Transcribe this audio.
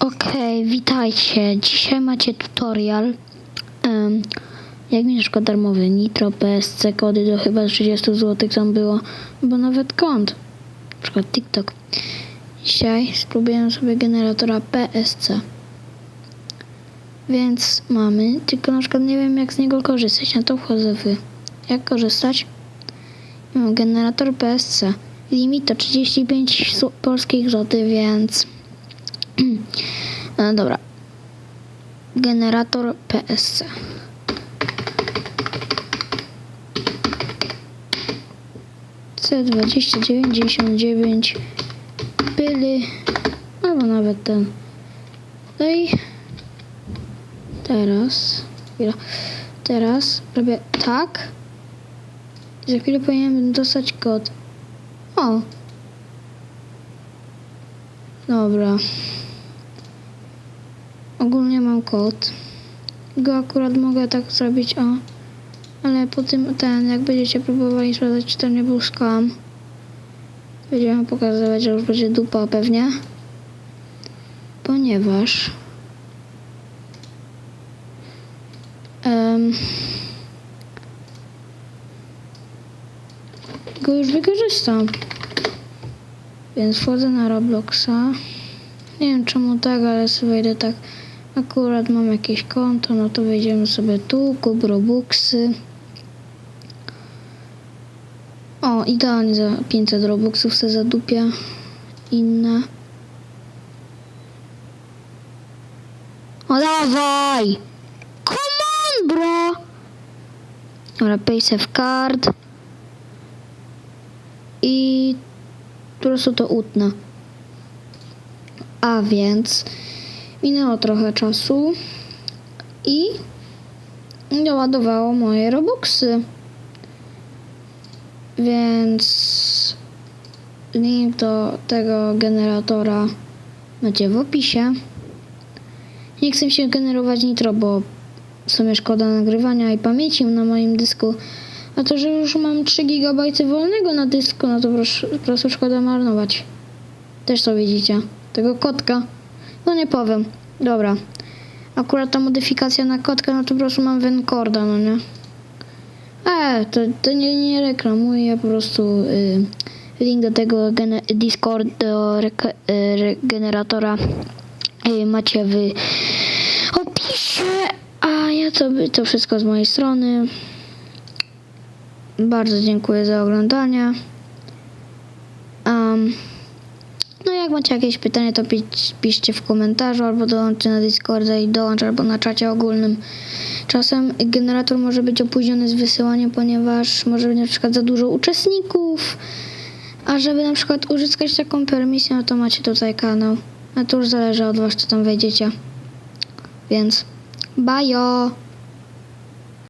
Okej, witajcie. Dzisiaj macie tutorial. em, jak na przykład darmowy Nitro, PSC, kody do chyba 30 zł tam było, bo nawet kont. Na przykład TikTok. Dzisiaj spróbuję sobie generatora PSC. Więc mamy, tylko na przykład nie wiem jak z niego korzystać. Na to wchodzę w jak korzystać. Mam generator PSC. Limit to 35 su- polskich złotych, więc no dobra. Generator PSC. C2999 byli albo nawet ten. No i teraz chwila. Teraz robię tak. I za chwilę powinienem dostać kod. O. Dobra. Ogólnie mam kod. Go akurat mogę tak zrobić, o. Ale po tym ten, jak będziecie próbowali sprawdzać, czy to nie był skam. Będziemy pokazywać, że już będzie dupa pewnie. Ponieważ... em, go już wykorzystam. Więc wchodzę na Robloxa. Nie wiem czemu tak, ale sobie wejdę tak. Akurat mam jakieś konto, no to wejdziemy sobie tu, kup Robuxy. O, idealnie za 500 Robuxów se zadupia. Inne. O dawaj! Come on, bro! Dobra, pay save card. I po prostu to utnę. A więc minęło trochę czasu i doładowało moje robuxy. Więc link do tego generatora macie w opisie. Nie chcę się generować nitro, bo w sumie szkoda nagrywania i pamięci na moim dysku. A to, że już mam 3 GB wolnego na dysku, no to po prostu szkoda marnować. Też to widzicie. Tego kotka. No nie powiem. Dobra. Akurat ta modyfikacja na kotka, no to po prostu mam Vencorda, no nie? E, to, to nie, nie reklamuję, po prostu y, link do tego Discord, do y, y, macie w opisie. A ja to, to wszystko z mojej strony. Bardzo dziękuję za oglądanie. Um, no jak macie jakieś pytania, to pisz, piszcie w komentarzu albo dołączcie na Discorda i dołącz albo na czacie ogólnym. Czasem generator może być opóźniony z wysyłaniem, ponieważ może być na przykład za dużo uczestników. A żeby na przykład uzyskać taką permisję, no to macie tutaj kanał. A to już zależy od was, co tam wejdziecie. Więc bajo!